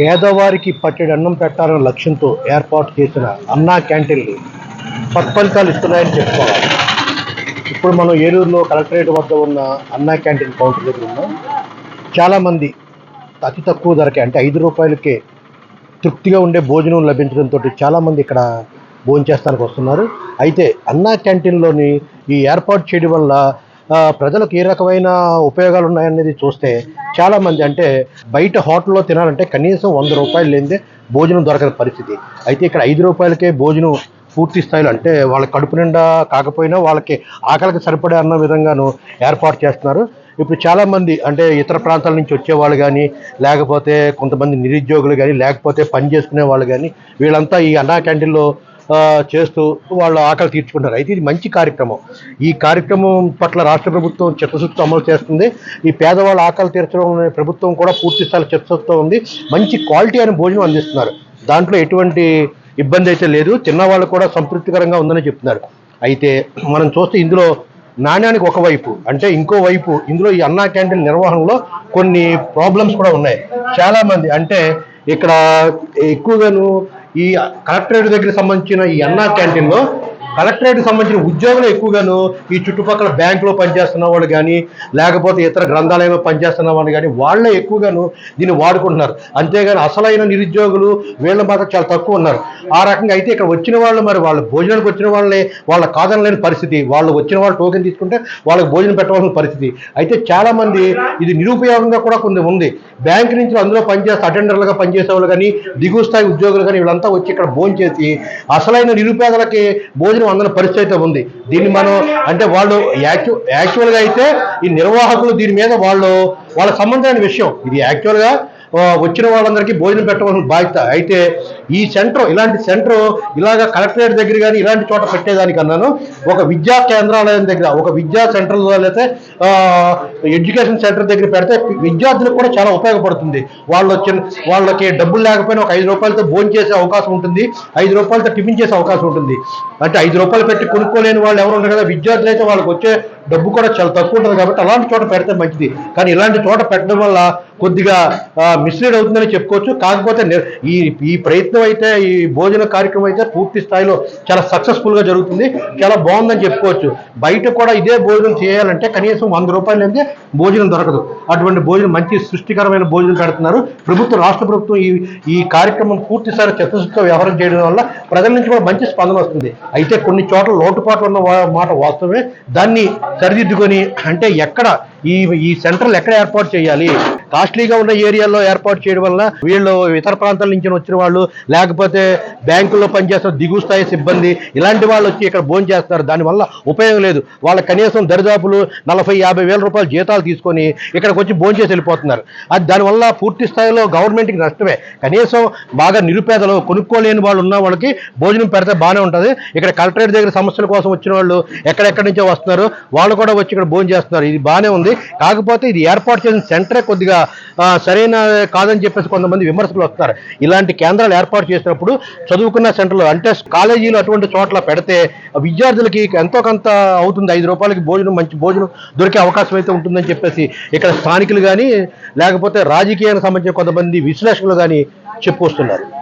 పేదవారికి పట్టెడు అన్నం పెట్టాలన్న లక్ష్యంతో ఏర్పాటు చేసిన అన్నా క్యాంటీన్లు సత్ఫలితాలు ఇస్తున్నాయని చెప్పుకోవాలి. ఇప్పుడు మనం ఏలూరులో కలెక్టరేట్ వద్ద ఉన్న అన్నా క్యాంటీన్ కౌంటర్ దగ్గర ఉన్నాం. చాలామంది అతి తక్కువ ధరకే అంటే ఐదు రూపాయలకే తృప్తిగా ఉండే భోజనం లభించడంతో చాలామంది ఇక్కడ భోజనం చేస్తానికి వస్తున్నారు. అయితే అన్నా క్యాంటీన్లోని ఈ ఏర్పాటు చేయడం వల్ల ప్రజలకు ఏ రకమైన ఉపయోగాలు ఉన్నాయనేది చూస్తే చాలామంది అంటే బయట హోటల్లో తినాలంటే కనీసం వంద రూపాయలు లేనిదే భోజనం దొరకని పరిస్థితి. అయితే ఇక్కడ ఐదు రూపాయలకే భోజనం పూర్తి స్థాయిలో అంటే వాళ్ళ కడుపు నిండా కాకపోయినా వాళ్ళకి ఆకలికి సరిపడే అన్న విధంగాను ఏర్పాటు చేస్తున్నారు. ఇప్పుడు చాలామంది అంటే ఇతర ప్రాంతాల నుంచి వచ్చేవాళ్ళు కానీ లేకపోతే కొంతమంది నిరుద్యోగులు కానీ లేకపోతే పని చేసుకునే వాళ్ళు కానీ వీళ్ళంతా ఈ అన్నా క్యాంటీన్లో చేస్తూ వాళ్ళ ఆకలి తీర్చుకుంటారు. అయితే ఇది మంచి కార్యక్రమం. ఈ కార్యక్రమం పట్ల రాష్ట్ర ప్రభుత్వం చిత్తశుద్ధితో అమలు చేస్తుంది. ఈ పేదవాళ్ళ ఆకలి తీర్చడం ప్రభుత్వం కూడా పూర్తి స్థాయి చిత్తశుద్ధితో ఉంది. మంచి క్వాలిటీ అయిన భోజనం అందిస్తున్నారు. దాంట్లో ఎటువంటి ఇబ్బంది అయితే లేదు. తిన్నవాళ్ళు కూడా సంతృప్తికరంగా ఉందని చెప్తున్నారు. అయితే మనం చూస్తే ఇందులో నాణ్యానికి ఒకవైపు అంటే ఇంకో వైపు ఇందులో ఈ అన్నా క్యాంటీన్ నిర్వహణలో కొన్ని ప్రాబ్లమ్స్ కూడా ఉన్నాయి. చాలామంది అంటే ఇక్కడ ఎక్కువగాను ఈ కలెక్టరేట్ దగ్గర సంబంధించిన ఈ అన్నా క్యాంటీన్లో కలెక్టరేట్కి సంబంధించిన ఉద్యోగులు ఎక్కువగాను ఈ చుట్టుపక్కల బ్యాంకులో పనిచేస్తున్న వాళ్ళు కానీ లేకపోతే ఇతర గ్రంథాలయంలో పనిచేస్తున్న వాళ్ళు కానీ వాళ్ళే ఎక్కువగాను దీన్ని వాడుకుంటున్నారు. అంతేగాని అసలైన నిరుద్యోగులు వీళ్ళ మాత్రం చాలా తక్కువ ఉన్నారు. ఆ రకంగా అయితే ఇక్కడ వచ్చిన వాళ్ళు మరి వాళ్ళ భోజనానికి వచ్చిన వాళ్ళని వాళ్ళ కాదనలేని పరిస్థితి. వాళ్ళు వచ్చిన వాళ్ళు టోకెన్ తీసుకుంటే వాళ్ళకి భోజనం పెట్టవలసిన పరిస్థితి. అయితే చాలామంది ఇది నిరుపయోగంగా కూడా కొన్ని ఉంది. బ్యాంక్ నుంచి అందులో పనిచేస్తే అటెండర్లుగా పనిచేసే వాళ్ళు కానీ దిగువ స్థాయి ఉద్యోగులు కానీ వీళ్ళంతా వచ్చి ఇక్కడ భోజనం చేసి అసలైన నిరుపేదలకి భోజనం అందని పరిస్థితి అయితే ఉంది. దీన్ని మనం అంటే వాళ్ళు యాక్చు యాక్చువల్గా అయితే ఈ నిర్వాహకులు దీని మీద వాళ్ళు వాళ్ళ సంబంధమైన విషయం. ఇది యాక్చువల్గా వచ్చిన వాళ్ళందరికీ భోజనం పెట్టవలసిన బాధ్యత. అయితే ఈ సెంటర్ ఇలాంటి సెంటర్ ఇలాగ కలెక్టరేట్ దగ్గర కానీ ఇలాంటి చోట పెట్టేదానికన్నాను ఒక విద్యా కేంద్రాలయం దగ్గర ఒక విద్యా సెంటర్ లేకపోతే ఎడ్యుకేషన్ సెంటర్ దగ్గర పెడితే విద్యార్థులకు కూడా చాలా ఉపయోగపడుతుంది. వాళ్ళు వచ్చిన వాళ్ళకి డబ్బులు లేకపోయినా ఒక ఐదు రూపాయలతో భోజనం చేసే అవకాశం ఉంటుంది. ఐదు రూపాయలతో టిఫిన్ చేసే అవకాశం ఉంటుంది. అంటే ఐదు రూపాయలు పెట్టి కొనుక్కోలేని వాళ్ళు ఎవరు ఉంటారు కదా? విద్యార్థులు అయితే వాళ్ళకి వచ్చే డబ్బు కూడా చాలా తక్కువ ఉంటుంది కాబట్టి అలాంటి చోట పెడితే మంచిది. కానీ ఇలాంటి చోట పెట్టడం వల్ల కొద్దిగా మిస్లీడ్ అవుతుందని చెప్పుకోవచ్చు. కాకపోతే ఈ ఈ ప్రయత్నం అయితే ఈ భోజన కార్యక్రమం అయితే పూర్తి స్థాయిలో చాలా సక్సెస్ఫుల్గా జరుగుతుంది. చాలా బాగుందని చెప్పుకోవచ్చు. బయట కూడా ఇదే భోజనం చేయాలంటే కనీసం వంద రూపాయలు అయితే భోజనం దొరకదు. అటువంటి భోజనం మంచి సృష్టికరమైన భోజనం పెడుతున్నారు. ప్రభుత్వం రాష్ట్ర ప్రభుత్వం ఈ ఈ కార్యక్రమం పూర్తి స్థాయి చిత్తశుద్ధితో వ్యవహారం చేయడం వల్ల ప్రజల నుంచి కూడా మంచి స్పందన వస్తుంది. అయితే కొన్ని చోట్ల లోటుపాట్లు ఉన్న వా- మాట వాస్తవమే. దాన్ని సరిదిద్దుకొని అంటే ఎక్కడ ఈ ఈ సెంటర్లు ఎక్కడ ఏర్పాటు చేయాలి కాస్ట్లీగా ఉన్న ఏరియాల్లో ఏర్పాటు చేయడం వల్ల వీళ్ళు ఇతర ప్రాంతాల నుంచి వచ్చిన వాళ్ళు లేకపోతే బ్యాంకుల్లో పనిచేస్తున్న దిగువ స్థాయి సిబ్బంది ఇలాంటి వాళ్ళు వచ్చి ఇక్కడ భోజనం చేస్తున్నారు. దానివల్ల ఉపయోగం లేదు. వాళ్ళ కనీసం దరిదాపులు నలభై యాభై వేల రూపాయల జీతాలు తీసుకొని ఇక్కడికి వచ్చి భోజనం చేసి వెళ్ళిపోతున్నారు. అది దానివల్ల పూర్తి స్థాయిలో గవర్నమెంట్కి నష్టమే. కనీసం బాగా నిరుపేదలు కొనుక్కోలేని వాళ్ళు ఉన్న వాళ్ళకి భోజనం పెడితే బాగానే ఉంటుంది. ఇక్కడ కలెక్టరేట్ దగ్గర సమస్యల కోసం వచ్చిన వాళ్ళు ఎక్కడెక్కడి నుంచో వస్తున్నారు. వాళ్ళు కూడా వచ్చి ఇక్కడ భోజనం చేస్తున్నారు. ఇది బాగానే ఉంది. కాకపోతే ఇది ఏర్పాటు చేసిన సెంటరే కొద్దిగా సరైన కాదని చెప్పేసి కొంతమంది విమర్శలు వస్తారు ఇలాంటి కేంద్రాలు ఏర్పాటు చేసినప్పుడు చదువుకున్న సెంటర్లు అంటే కాలేజీలు అటువంటి చోట్ల పెడితే విద్యార్థులకి ఎంతో కొంత అవుతుంది. ఐదు రూపాయలకి భోజనం మంచి భోజనం దొరికే అవకాశం అయితే ఉంటుందని చెప్పేసి ఇక్కడ స్థానికులు కానీ లేకపోతే రాజకీయానికి సంబంధించిన కొంతమంది విశ్లేషకులు కానీ చెప్పుకొస్తున్నారు